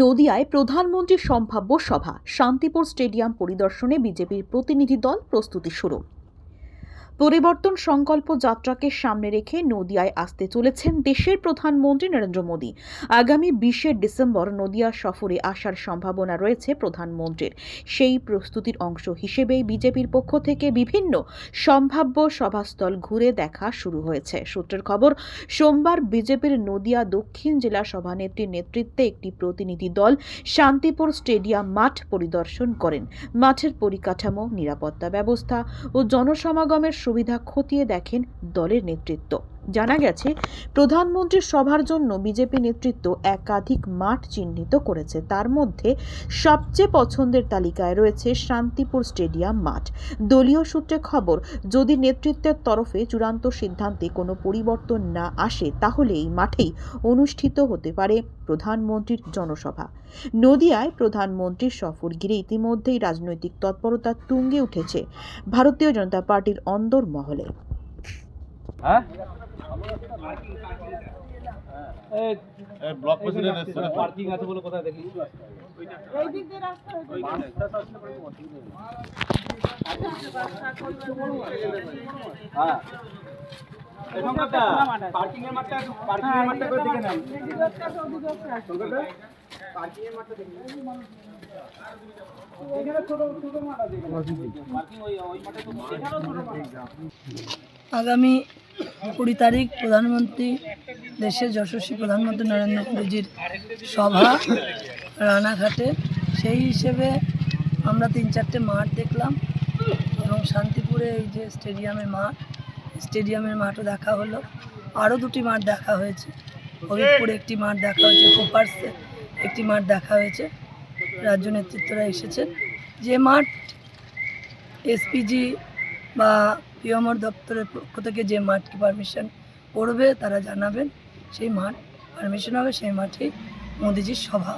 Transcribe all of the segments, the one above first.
নদিয়ায় প্রধানমন্ত্রীর সম্ভাব্য সভা শান্তিপুর স্টেডিয়াম পরিদর্শনে বিজেপির প্রতিনিধি দল প্রস্তুতি শুরু। পরিবর্তন সংকল্প যাত্রাকে সামনে রেখে নদিয়ায় আসতে চলেছেন দেশের প্রধানমন্ত্রী নরেন্দ্র মোদী। আগামী বিশে ডিসেম্বর নদিয়া সফরে আসার সম্ভাবনা রয়েছে প্রধানমন্ত্রীর। সেই প্রস্তুতির অংশ হিসেবেই বিজেপির পক্ষ থেকে বিভিন্ন সম্ভাব্য সভাস্থল ঘুরে দেখা শুরু হয়েছে। সূত্রের খবর, সোমবার বিজেপির নদিয়া দক্ষিণ জেলা সভানেত্রীর নেতৃত্বে একটি প্রতিনিধি দল শান্তিপুর স্টেডিয়াম মাঠ পরিদর্শন করেন। মাঠের পরিকাঠামো, নিরাপত্তা ব্যবস্থা ও জনসমাগমের সুবিধা খতিয়ে দেখেন দলের নেতৃত্ব। জানা গেছে, প্রধানমন্ত্রীর সভার জন্য বিজেপি নেতৃত্ব একাধিক মাঠ চিহ্নিত করেছে। তার মধ্যে সবচেয়ে পছন্দের তালিকায় রয়েছে শান্তিপুর স্টেডিয়াম মাঠ। দলীয় সূত্রে খবর, যদি নেতৃত্বের তরফে চূড়ান্ত সিদ্ধান্তে কোনো পরিবর্তন না আসে, তাহলে এই মাঠেই অনুষ্ঠিত হতে পারে প্রধানমন্ত্রীর জনসভা। নদিয়ায় প্রধানমন্ত্রীর সফর ঘিরে ইতিমধ্যেই রাজনৈতিক তৎপরতা তুঙ্গে উঠেছে ভারতীয় জনতা পার্টির অন্দর মহলে হ্যাঁ? ব্লক প্রেসিডেন্ট এসছে পার্কিং আছে বলে কোথায় দেখি? হ্যাঁ। এখানকারটা পার্কিং এর মাঠটা পার্কিং এর মাঠটা করে দেখে নেন। পার্কিং এর মাঠটা দেখে এখানে ছোট ছোট মাঠ আছে পার্কিং ওই ওই মাঠে তো এখানেও ছোট মাঠ। আগামী কুড়ি তারিখ প্রধানমন্ত্রী দেশের যশস্বী প্রধানমন্ত্রী নরেন্দ্র মোদীজির সভা রানাঘাটে। সেই হিসেবে আমরা তিন চারটে মাঠ দেখলাম এবং শান্তিপুরে এই যে স্টেডিয়ামের মাঠ, স্টেডিয়ামের মাঠও দেখা হলো। আরও দুটি মাঠ দেখা হয়েছে। হবিবপুরে একটি মাঠ দেখা হয়েছে, কোপার্সে একটি মাঠ দেখা হয়েছে। রাজ্য নেতৃত্বরা এসেছেন। যে মাঠ এসপিজি বা পিএমআর দপ্তরের পক্ষ থেকে যে মাঠকে পারমিশন করবে তারা জানাবেন। সেই মাঠ পারমিশন হবে সেই মাঠেই মোদিজির সভা।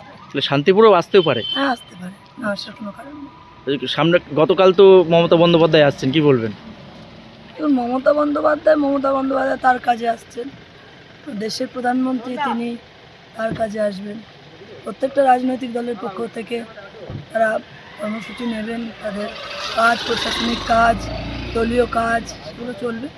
শান্তিপুরেও আসতেও পারে? হ্যাঁ আসতে পারে। না আসার কোনো কারণ নেই। সামনে গতকাল তো মমতা বন্দ্যোপাধ্যায় আসছেন কি বলবেন? এবং মমতা বন্দ্যোপাধ্যায় মমতা বন্দ্যোপাধ্যায় তার কাজে আসছেন। তো দেশের প্রধানমন্ত্রী তিনি তার কাজে আসবেন। প্রত্যেকটা রাজনৈতিক দলের পক্ষ থেকে তারা কর্মসূচি নেবেন তাদের কাজ প্রশাসনিক কাজ দলীয় কাজ পুরো চলবে।